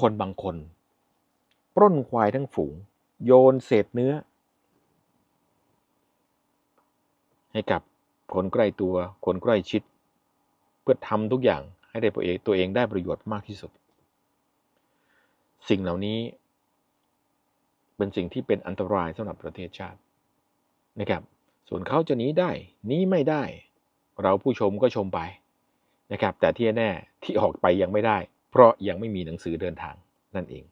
คนบางคน ปล้นควายทั้งฝูง โยนเศษเนื้อ ให้กับคนใกล้ตัว คนใกล้ชิด เพื่อทำทุกอย่างให้ได้ตัวเองตัวเองได้ประโยชน์มากที่สุด สิ่งเหล่านี้ เป็นสิ่งที่เป็นอันตรายสำหรับประเทศชาตินะครับ ส่วนเขาจะหนีได้หนีไม่ได้ เราผู้ชมก็ชมไปนะครับ แต่ที่แน่ที่ออกไปยังไม่ได้ เพราะยังไม่มีหนังสือเดินทางนั่นเอง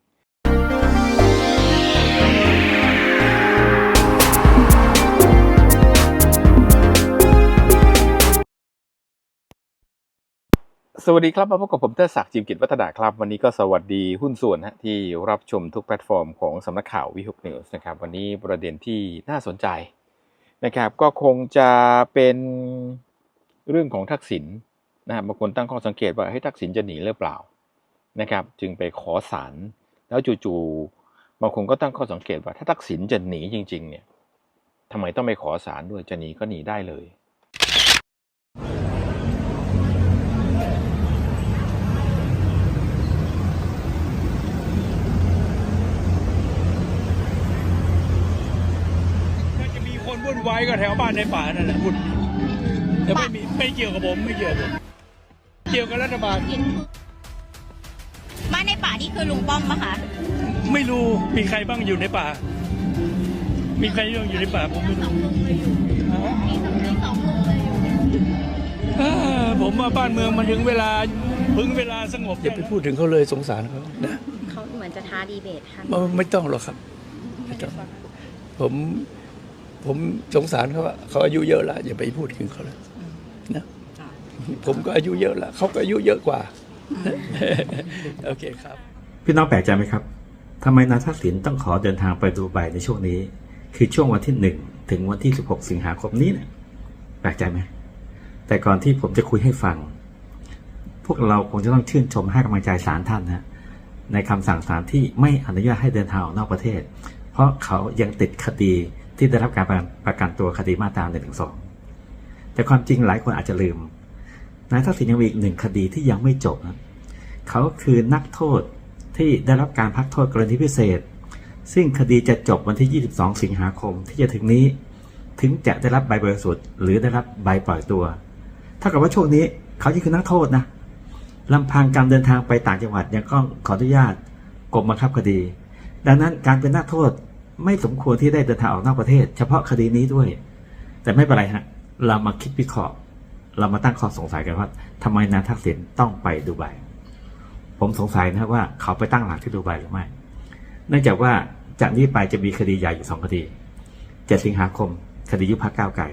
สวัสดีครับมาพบกับผมเตอร์ศักดิ์จิมกิจวัฒนาครับ วันนี้ก็สวัสดีหุ้นส่วนฮะที่รับชมทุกแพลตฟอร์มของสำนักข่าววิหกนิวส์นะครับ วันนี้ประเด็นที่น่าสนใจนะครับ ก็คงจะเป็นเรื่องของทักษิณนะฮะบางคนตั้งข้อสังเกตว่าให้ยทักษิณจะหนีหรือเปล่า นะครับ จึงไปขอศาลแล้วจู่ๆบางคนก็ตั้งข้อสังเกตว่า ถ้าทักษิณจะหนีจริง ๆ เนี่ยทำไมต้องไปขอศาลด้วยจะหนีก็หนีได้เลยถ้าจะมีคนวุ่นวายก็แถวบ้านในป่านั่นแหละวุ่นแต่ไม่มีไม่เกี่ยวกับผมไม่เกี่ยวกับผมเกี่ยวกับรัฐบาลบ้านในป่านี่ คือลุงป้อมปะคะไม่รู้มีใครบ้างอยู่ในป่า มีใครบ้างอยู่ในป่าผมไม่รู้อ่าผมว่าบ้านเมืองมันถึงเวลาพึงเวลาสงบอย่าไปพูดถึงเขาเลยสงสารเขานะเขาเหมือนจะท้าดีเบตท่านไม่ไม่ต้องหรอกครับไม่ต้องผมผมสงสารเขาว่าเขาอายุเยอะแล้วอย่าไปพูดถึงเขาเลยนะผมก็อายุเยอะแล้วเขาก็อายุเยอะกว่า โอเคครับ พี่น้องแปลกใจไหมครับทำไมนายทักษิณต้องขอเดินทางไปดูไบในช่วงนี้ คือช่วงวันที่หนึ่งถึงวันที่ 16 สิงหาคมนี้เนี่ยแปลกใจไหม แต่ก่อนที่ผมจะคุยให้ฟัง พวกเราคงจะต้องชื่นชมให้กำลังใจศาลท่านนะ ในคำสั่งศาลที่ไม่อนุญาตให้เดินทางออกนอกประเทศ เพราะเขายังติดคดีที่ได้รับการประกันตัวคดีมาตรา1นึแต่ความจริงหลายคนอาจจะลืมนายทักษิณยังมีอีกหนึ่งคดีที่ยังไม่จบนะเขาคือนักโทษ ที่ได้รับการพักโทษกรณีพิเศษ ซึ่งคดีจะจบวันที่ 22 สิงหาคมที่จะถึงนี้ ถึงจะได้รับใบบริสุทธิ์หรือได้รับใบปล่อยตัวถ้ากับว่าช่วงนี้เขายังคือนักโทษนะลำพังการเดินทางไปต่างจังหวัดยังต้องขออนุญาตกรมบังคับคดี ดังนั้นการเป็นนักโทษไม่สมควรที่ได้เดินทางออกนอกประเทศ เฉพาะคดีนี้ด้วย แต่ไม่เป็นไรฮะเรามาคิดวิเคราะห์ เรามาตั้งข้อสงสัยกันว่าทำไมนายทักษิณต้องไปดูไบ ผมสงสัยนะครับว่าเขาไปตั้งหลักที่ดูไบหรือไม่ เนื่องจากว่าจากนี้ไปจะมีคดีใหญ่อยู่สองคดี 7 สิงหาคม คดียุบพักก้าวไกล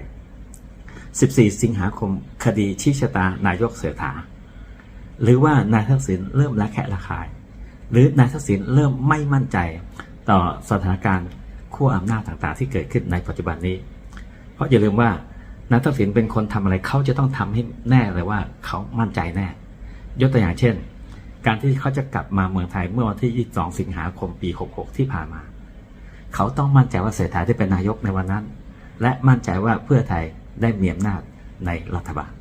14 สิงหาคม คดีชี้ชะตานายกเสือถา หรือว่านายทักษิณเริ่มละแคะระคาย หรือนายทักษิณเริ่มไม่มั่นใจต่อสถานการณ์ขั้วอำนาจต่างๆ ที่เกิดขึ้นในปัจจุบันนี้ เพราะอย่าลืมว่านายทักษิณเป็นคนทำอะไรเขาจะต้องทำให้แน่เลยว่าเขามั่นใจแน่ ยกตัวอย่างเช่น การที่เขาจะกลับมาเมืองไทยเมื่อวันที่ 22 สิงหาคมปี 66 ที่ผ่านมา เขาต้องมั่นใจว่าเศรษฐาที่เป็นนายกในวันนั้น และมั่นใจว่าเพื่อไทยได้มีอำนาจในรัฐบาล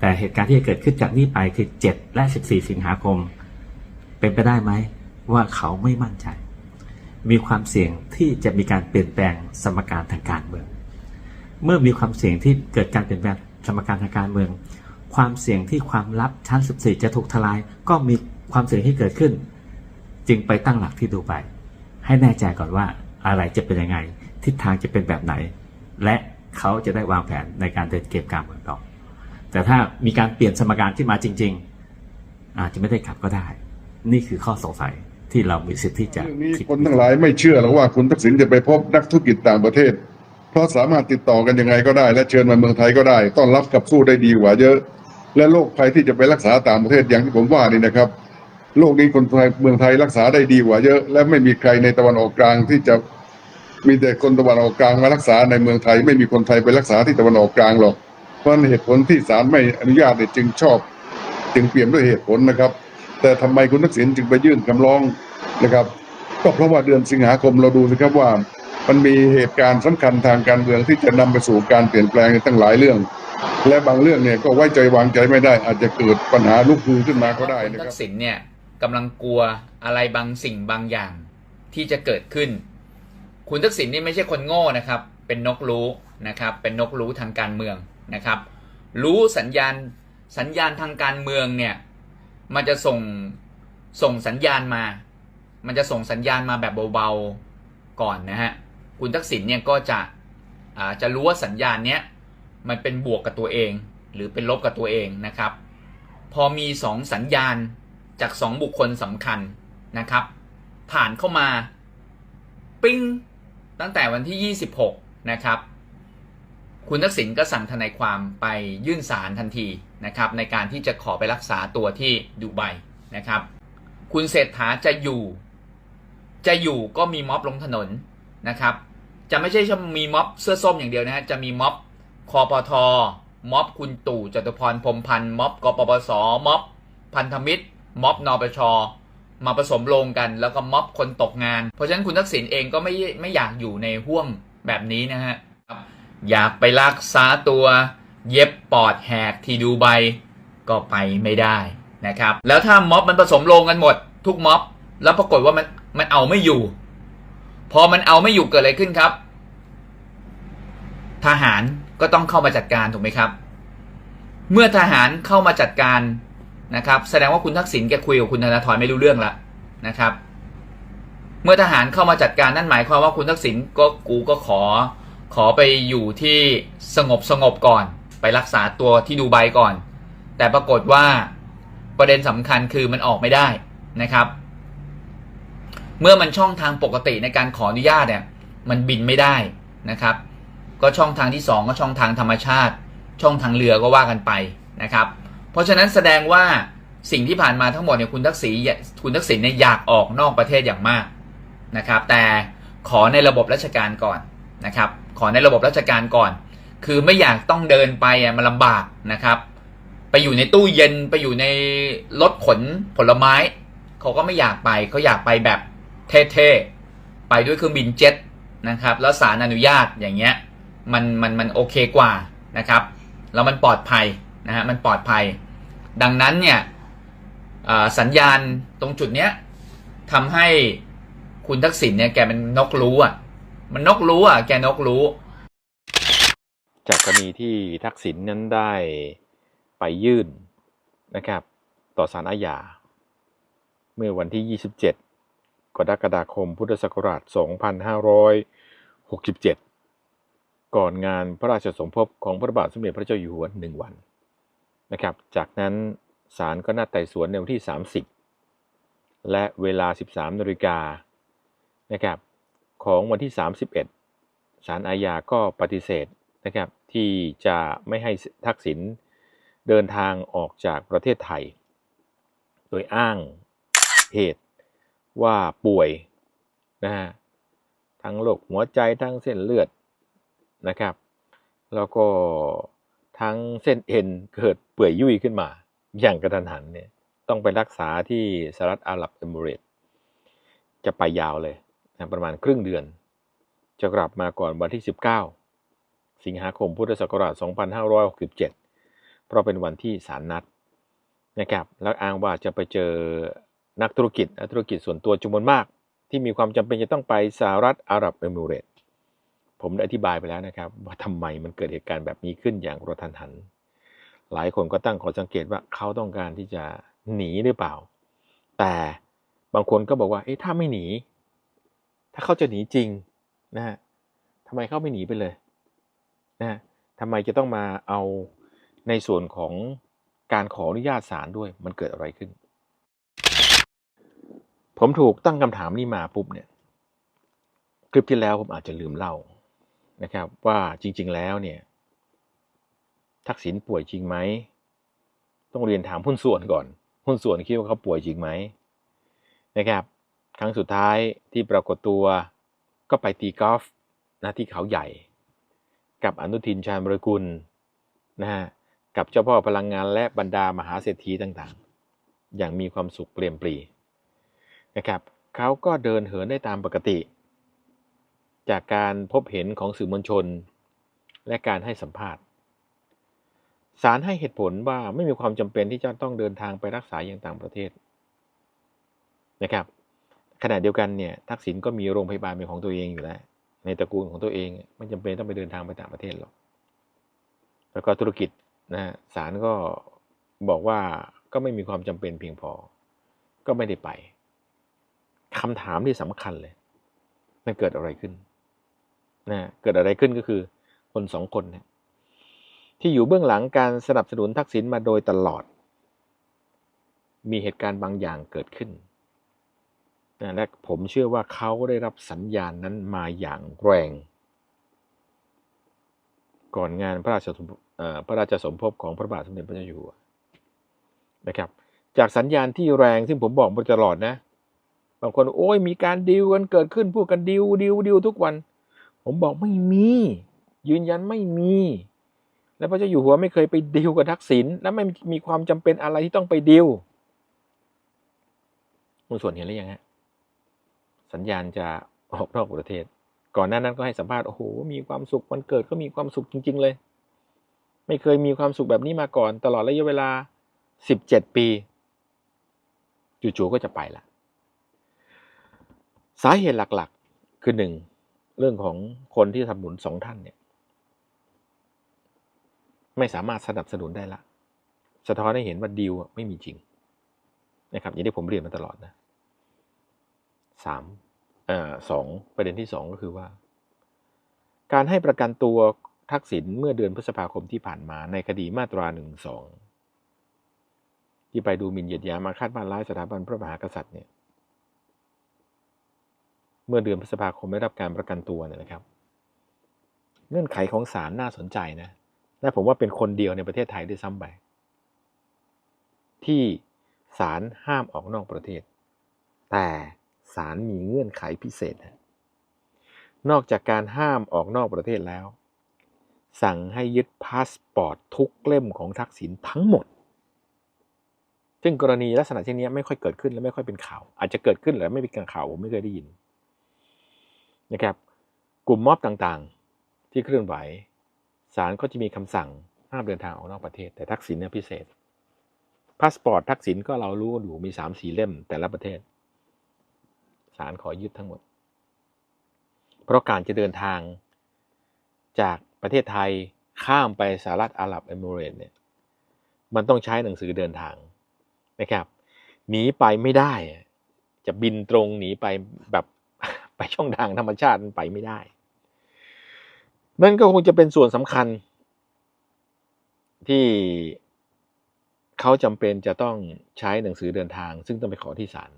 แต่เหตุการณ์ที่จะเกิดขึ้นจากนี้ไปคือ 7 และ 14 สิงหาคม เป็นไปได้ไหมว่าเขาไม่มั่นใจ มีความเสี่ยงที่จะมีการเปลี่ยนแปลงสมการทางการเมือง เมื่อมีความเสี่ยงที่เกิดการเปลี่ยนแปลงสมการทางการเมือง ความเสี่ยงที่ความลับชั้น 14 จะถูกทลาย ก็มีความเสี่ยงที่เกิดขึ้น จึงไปตั้งหลักที่ดูไบให้แน่ใจก่อนว่าอะไรจะเป็นยังไง ทิศทางจะเป็นแบบไหน และเขาจะได้วางแผนในการเดินเกมการเมืองต่อแต่ถ้ามีการเปลี่ยนสมการที่มาจริง ๆ อาจจะไม่ได้กลับก็ได้ นี่คือข้อสงสัยที่เรามีสิทธิ์ที่จะเรื่องนี้คิดคนทั้งหลายไม่เชื่อหรอกว่าคุณทักษิณจะไปพบนักธุรกิจต่างประเทศ เพราะสามารถติดต่อกันยังไงก็ได้ และเชิญมาเมืองไทยก็ได้ ต้อนรับกับสู้ได้ดีกว่าเยอะ และโรคภัยที่จะไปรักษาต่างประเทศอย่างที่ผมว่านี่นะครับโรคนี้คนไทยเมืองไทยรักษาได้ดีกว่าเยอะ และไม่มีใครในตะวันออกกลางที่จะมีแต่คนตะวันออกกลางมารักษาในเมืองไทย ไม่มีคนไทยไปรักษาที่ตะวันออกกลางหรอกเพราะเหตุผลที่ศาลไม่อนุญาตเนี่ยจึงชอบ จึงเปลี่ยนด้วยเหตุผลนะครับ แต่ทำไมคุณทักษิณจึงไปยื่นคำร้องนะครับ ก็เพราะว่าเดือนสิงหาคมเราดูสิครับว่า มันมีเหตุการณ์สำคัญทางการเมืองที่จะนำไปสู่การเปลี่ยนแปลงในตั้งหลายเรื่อง และบางเรื่องเนี่ยก็ไว้ใจวางใจไม่ได้ อาจจะเกิดปัญหาลุกฮือขึ้นมาก็ได้นะคทัรักษิณเนี่ยกำลังกลัวอะไรบางสิ่งบางอย่างที่จะเกิดขึ้น คุณทักษิณนี่ไม่ใช่คนโง่นะครับ เป็นนกรู้นะครับ เป็นนกรู้ทางการเมืองนะครับ รู้สัญญาณสัญญาณทางการเมืองเนี่ยมันจะส่งส่งสัญญาณมา มันจะส่งสัญญาณมาแบบเบาๆก่อนนะฮะ คุณทักษิณเนี่ยก็จะอ่าจะรู้ว่าสัญญาณเนี้ย มันเป็นบวกกับตัวเอง หรือเป็นลบกับตัวเองนะครับ พอมีสองสัญญาณจากสองบุคคลสำคัญนะครับ ผ่านเข้ามาปิ้งตั้งแต่วันที่ 26 นะครับ คุณทักษิณก็สั่งทนายความไปยื่นศาลทันทีนะครับ ในการที่จะขอไปรักษาตัวที่ดูไบนะครับ คุณเศรษฐาจะอยู่ จะอยู่ก็มีม็อบลงถนนนะครับ จะไม่ใช่มีม็อบเสื้อส้มอย่างเดียวนะฮะจะมีม็อบ คอปทม็อบคุณตู่จตุพรพรมพันธ์ม็อบกปปสม็อบพันธมิตร ม็อบนปชมาผสมลงกันแล้วก็ม็อบคนตกงาน เพราะฉะนั้นคุณทักษิณเองก็ไม่ไม่อยากอยู่ในห่วงแบบนี้นะฮะอยากไปรักษาตัวเย็บปอดแหกที่ดูไบก็ไปไม่ได้นะครับ แล้วถ้าม็อบมันผสมลงกันหมด ทุกม็อบ แล้วปรากฏว่ามันมันเอาไม่อยู่ พอมันเอาไม่อยู่เกิดอะไรขึ้นครับ ทหาร ก็ต้องเข้ามาจัดการถูกไหมครับ เมื่อทหารเข้ามาจัดการนะครับ แสดงว่าคุณทักษิณแกคุยกับคุณธนาธรไม่รู้เรื่องละนะครับ เมื่อทหารเข้ามาจัดการนั่นหมายความว่าคุณทักษิณก็กูก็ขอ ขอไปอยู่ที่สงบสงบก่อน ไปรักษาตัวที่ดูไบก่อน แต่ปรากฏว่าประเด็นสำคัญคือมันออกไม่ได้นะครับ เมื่อมันช่องทางปกติในการขออนุญาตเนี่ยมันบินไม่ได้นะครับ ก็ช่องทางที่ 2 ก็ช่องทางธรรมชาติ ช่องทางเรือก็ว่ากันไปนะครับ เพราะฉะนั้นแสดงว่าสิ่งที่ผ่านมาทั้งหมดเนี่ยคุณทักษิณคุณทักษิณเนี่ยอยากออกนอกประเทศอย่างมากนะครับ แต่ขอในระบบราชการก่อนนะครับ ขอในระบบราชการก่อน คือไม่อยากต้องเดินไปอะมันลำบากนะครับ ไปอยู่ในตู้เย็นไปอยู่ในรถขนผลไม้เขาก็ไม่อยากไปเขาอยากไปแบบเท่ๆไปด้วยเครื่องบินเจ็ตนะครับ แล้วสารอนุญาตอย่างเงี้ย มันมันมันโอเคกว่านะครับแล้วมันปลอดภัยนะฮะมันปลอดภัย ดังนั้นเนี่ยสัญญาณตรงจุดเนี้ยทำให้คุณทักษิณเนี่ยแกเป็นนกรู้อะมันนกรู้อะแกนกรู้ จากกรณีที่ทักษิณนั้นได้ไปยื่นนะครับ ต่อศาลอาญาเมื่อวันที่ 27 กรกฎาคมพุทธศักราช 2567 ก่อนงานพระราชสมภพของพระบาทสมเด็จพระเจ้าอยู่หัวหนึ่งวันนะครับ จากนั้นศาลก็นัดไต่สวนในวันที่ 30 และเวลา 13นาฬิกานะครับของวันที่ 31ศาลอาญาก็ปฏิเสธนะครับที่จะไม่ให้ทักษิณเดินทางออกจากประเทศไทย โดยอ้างเหตุว่าป่วยนะฮะทั้งโรคหัวใจทั้งเส้นเลือด นะครับ แล้วก็ทั้งเส้นเอ็นเกิดเปื่อยยุ่ยขึ้นมา อย่างกระทันหันเนี่ยต้องไปรักษาที่สหรัฐอาหรับเอมิเรตจะไปยาวเลยนะประมาณครึ่งเดือน จะกลับมาก่อนวันที่ 19 สิงหาคมพุทธศักราช 2567 เพราะเป็นวันที่ศาลนัดนะครับ แล้วอ้างว่าจะไปเจอนักธุรกิจนักธุรกิจส่วนตัวจำนวนมาก ที่มีความจำเป็นจะต้องไปสหรัฐอาหรับเอมิเรต ผมได้อธิบายไปแล้วนะครับ ว่าทำไมมันเกิดเหตุการณ์แบบนี้ขึ้นอย่างกระทันหัน หลายคนก็ตั้งข้อสังเกตว่าเขาต้องการที่จะหนีหรือเปล่า แต่บางคนก็บอกว่า เอ๊ะถ้าไม่หนี ถ้าเขาจะหนีจริงนะฮะทำไมเขาไม่หนีไปเลยนะฮะทำไมจะต้องมาเอาในส่วนของการขออนุญาตศาลด้วย มันเกิดอะไรขึ้น ผมถูกตั้งคำถามนี้มาปุ๊บเนี่ย คลิปที่แล้วผมอาจจะลืมเล่า นะครับว่าจริง ๆ แล้วเนี่ย ทักษิณป่วยจริงไหม ต้องเรียนถามหุ้นส่วนก่อน หุ้นส่วนคิดว่าเขาป่วยจริงไหมนะครับ ครั้งสุดท้ายที่ปรากฏตัวก็ไปตีกอล์ฟนะที่เขาใหญ่ กับอนุทินชาญบรกุลนะฮะกับเจ้าพ่อพลังงานและบรรดามหาเศรษฐีต่างๆ อย่างมีความสุขเปลี่ยมปรีนะครับเขาก็เดินเหินได้ตามปกติ จากการพบเห็นของสื่อมวลชน และการให้สัมภาษณ์ศาลให้เหตุผลว่าไม่มีความจำเป็นที่จะต้องเดินทางไปรักษาอย่างต่างประเทศนะครับ ขณะเดียวกันเนี่ยทักษิณก็มีโรงพยาบาลเป็นของตัวเองอยู่แล้ว ในตระกูลของตัวเองไม่จำเป็นต้องไปเดินทางไปต่างประเทศหรอกแล้วก็ธุรกิจนะฮะศาลก็บอกว่าก็ไม่มีความจำเป็นเพียงพอ ก็ไม่ได้ไปคำถามที่สำคัญเลย มันเกิดอะไรขึ้น นะเกิดอะไรขึ้นก็คือคนสองคนเนี่ยที่อยู่เบื้องหลังการสนับสนุนทักษิณมาโดยตลอด มีเหตุการณ์บางอย่างเกิดขึ้นนะและผมเชื่อว่าเขาได้รับสัญญาณนั้นมาอย่างแรง ก่อนงานพระราชสมพระราชสมภพของพระบาทสมเด็จพระเจ้าอยู่หัวนะครับ จากสัญญาณที่แรงซึ่งผมบอกมาตลอดนะ บางคนโอ้ยมีการดิวกันเกิดขึ้นพูดกันดิวดิวดิวทุกวัน ผมบอกไม่มี ยืนยันไม่มี และพระเจ้าอยู่หัวไม่เคยไปดิวกับทักษิณและไม่มีความจำเป็นอะไรที่ต้องไปดิวคุณส่วนเห็นหรือยังฮะสัญญาณจะออกนอกประเทศ ก่อนหน้านั้นก็ให้สัมภาษณ์โอ้โหมีความสุขวันเกิดก็มีความสุขจริง ๆ เลย ไม่เคยมีความสุขแบบนี้มาก่อน ตลอดระยะเวลาสิบเจ็ดปีจู่ๆก็จะไปละสาเหตุหลักๆ คือหนึ่ง เรื่องของคนที่ทำหนุนสองท่านเนี่ย ไม่สามารถสนับสนุนได้ละ สะท้อนให้เห็นว่าดีลไม่มีจริง นะครับ อย่างที่ผมเรียนมาตลอดนะสามเอ่อสองประเด็นที่สองก็คือว่า การให้ประกันตัวทักษิณเมื่อเดือนพฤษภาคมที่ผ่านมาในคดีมาตราหนึ่งสองที่ไปดูหมิ่นเหยียดหยามมาคาดมานร้ายสถาบันพระมหากษัตริย์เนี่ย เมื่อเดือนพฤษภาคมได้รับการประกันตัวเนี่ยนะครับ เงื่อนไขของศาลน่าสนใจนะและผมว่าเป็นคนเดียวในประเทศไทยด้วยซ้ำไปที่ศาลห้ามออกนอกประเทศ แต่ศาลมีเงื่อนไขพิเศษนะนอกจากการห้ามออกนอกประเทศแล้ว สั่งให้ยึดพาสปอร์ตทุกเล่มของทักษิณทั้งหมด ซึ่งกรณีลักษณะเช่นนี้ไม่ค่อยเกิดขึ้นและไม่ค่อยเป็นข่าว อาจจะเกิดขึ้นหรือไม่เป็นข่าวผมไม่เคยได้ยิน นะครับ กลุ่มม็อบต่างๆ ที่เคลื่อนไหวศาลก็จะมีคำสั่งห้ามเดินทางออกนอกประเทศ แต่ทักษิณเนี่ยพิเศษพาสปอร์ตทักษิณก็เรารู้อยู่มีสามสี่เล่มแต่ละประเทศศาลขอยึดทั้งหมด เพราะการจะเดินทางจากประเทศไทยข้ามไปสหรัฐอาหรับเอมิเรตส์เนี่ยมันต้องใช้หนังสือเดินทางนะครับหนีไปไม่ได้ จะบินตรงหนีไปแบบ ไปช่องทางธรรมชาติมันไปไม่ได้ นั่นก็คงจะเป็นส่วนสำคัญ ที่เขาจำเป็นจะต้องใช้หนังสือเดินทาง ซึ่งต้องไปขอที่ศาล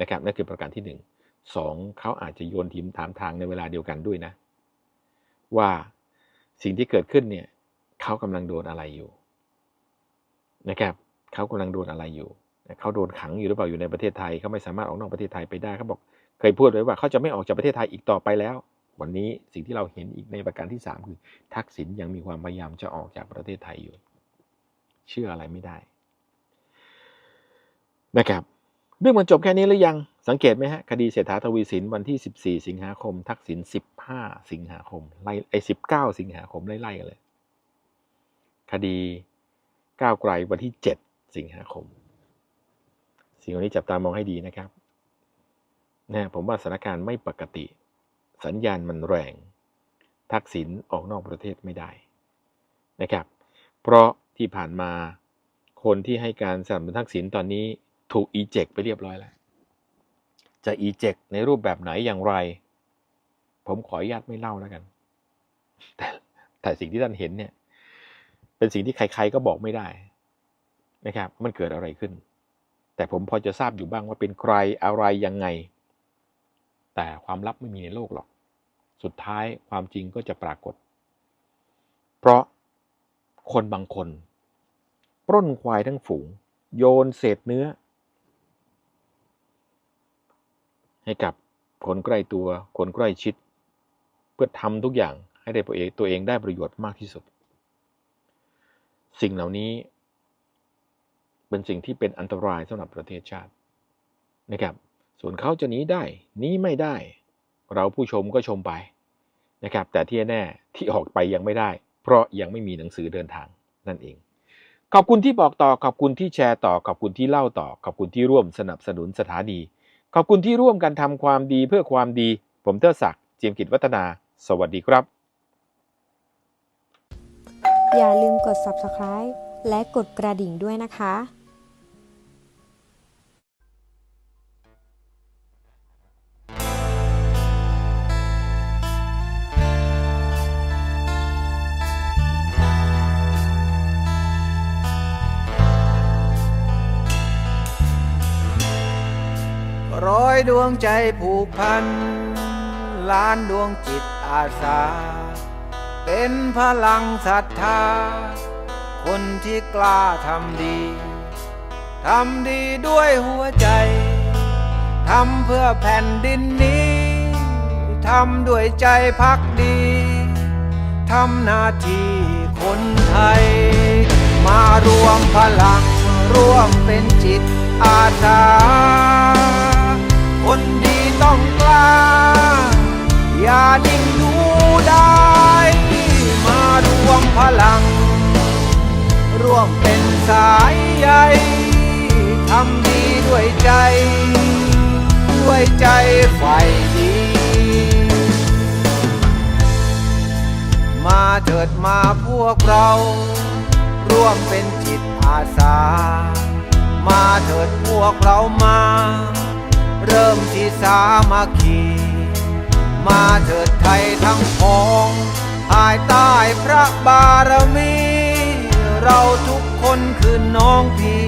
นะครับนั่นคือประการที่หนึ่งสองเขาอาจจะโยนทีมถามทางในเวลาเดียวกันด้วยนะ ว่าสิ่งที่เกิดขึ้นเนี่ยเขากำลังโดนอะไรอยู่นะครับเขากำลังโดนอะไรอยู่ เขาโดนขังอยู่หรือเปล่าอยู่ในประเทศไทยเขาไม่สามารถออกนอกประเทศไทยไปได้เขาบอก เคยพูดไว้ว่าเขาจะไม่ออกจากประเทศไทยอีกต่อไปแล้ว วันนี้สิ่งที่เราเห็นอีกในประการที่สามคือ ทักษิณยังมีความพยายามจะออกจากประเทศไทยอยู่ เชื่ออะไรไม่ได้นะครับเรื่องมันจบแค่นี้หรือยังสังเกตไหมฮะคดีเศรษฐาทวีสินวันที่ 14 สิงหาคม ทักษิณ15 สิงหาคมไล่ไอ้19 สิงหาคมไล่ๆกันเลย คดีก้าวไกลวันที่ 7 สิงหาคม สิ่งเหล่านี้จับตามองให้ดีนะครับ นะผมว่าสถานการณ์ไม่ปกติ สัญญาณมันแรง ทักษิณออกนอกประเทศไม่ได้นะครับ เพราะที่ผ่านมาคนที่ให้การสนับสนุนทักษิณตอนนี้ถูกอีเจกไปเรียบร้อยแล้ว จะอีเจกในรูปแบบไหนอย่างไร ผมขออนุญาตไม่เล่าแล้วกัน แต่แต่สิ่งที่ท่านเห็นเนี่ย เป็นสิ่งที่ใคร ๆก็บอกไม่ได้นะครับ มันเกิดอะไรขึ้น แต่ผมพอจะทราบอยู่บ้างว่าเป็นใครอะไรยังไง แต่ความลับไม่มีในโลกหรอก สุดท้ายความจริงก็จะปรากฏ เพราะคนบางคน ปล้นควายทั้งฝูง โยนเศษเนื้อ ให้กับคนใกล้ตัวคนใกล้ชิด เพื่อทำทุกอย่างให้ได้ตัวเองตัวเองได้ประโยชน์มากที่สุด สิ่งเหล่านี้ เป็นสิ่งที่เป็นอันตรายสำหรับประเทศชาตินะครับ ส่วนเขาจะหนีได้หนีไม่ได้ เราผู้ชมก็ชมไปนะครับ แต่ที่แน่ที่ออกไปยังไม่ได้ เพราะยังไม่มีหนังสือเดินทางนั่นเอง ขอบคุณที่บอกต่อขอบคุณที่แชร์ต่อขอบคุณที่เล่าต่อ ขอบคุณที่ร่วมสนับสนุนสถานีขอบคุณที่ร่วมกันทำความดีเพื่อความดี ผมเทอศักดิ์เจียมกิจวัฒนา สวัสดีครับ อย่าลืมกด subscribe และกดกระดิ่งด้วยนะคะ ดวงใจผูกพัน ล้านดวงจิตอาสา เป็นพลังศรัทธา คนที่กล้าทำดี ทำดีด้วยหัวใจ ทำเพื่อแผ่นดินนี้ ทำด้วยใจพักดี ทำหน้าที่คนไทย มารวมพลังร่วมเป็นจิตอาสา คนดีต้องกล้า อย่านิ่งดูได้มารวมพลัง ร่วมเป็นสายใยทำดีด้วยใจ ด้วยใจใฝ่ดี มาเถิดมาพวกเรา ร่วมเป็นจิตอาสา มาเถิดพวกเรามา สามัคคี มาเถิดไทยทั้งพองภายใต้พระบารมี เราทุกคนคือน้องพี่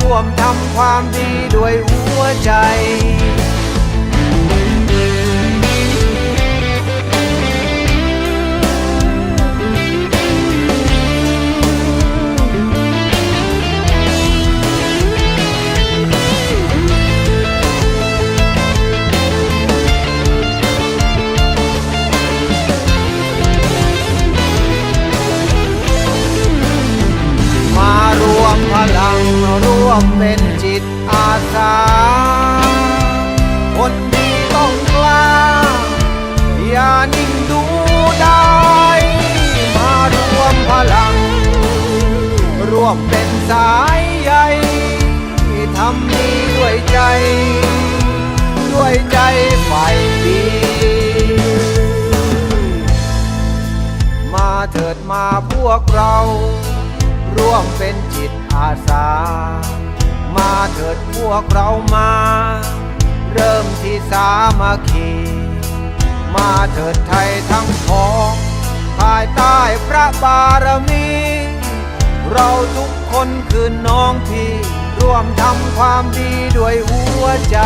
ร่วมทำความดีด้วยหัวใจ วกเรา ร่วมเป็นจิตอาสา มาเถิดพวกเรามา เริ่มที่สามัคคี มาเถิดไทยทั้งพองภายใต้พระบารมี เราทุกคนคือน้องพี่ ร่วมทำความดีด้วยหัวใจ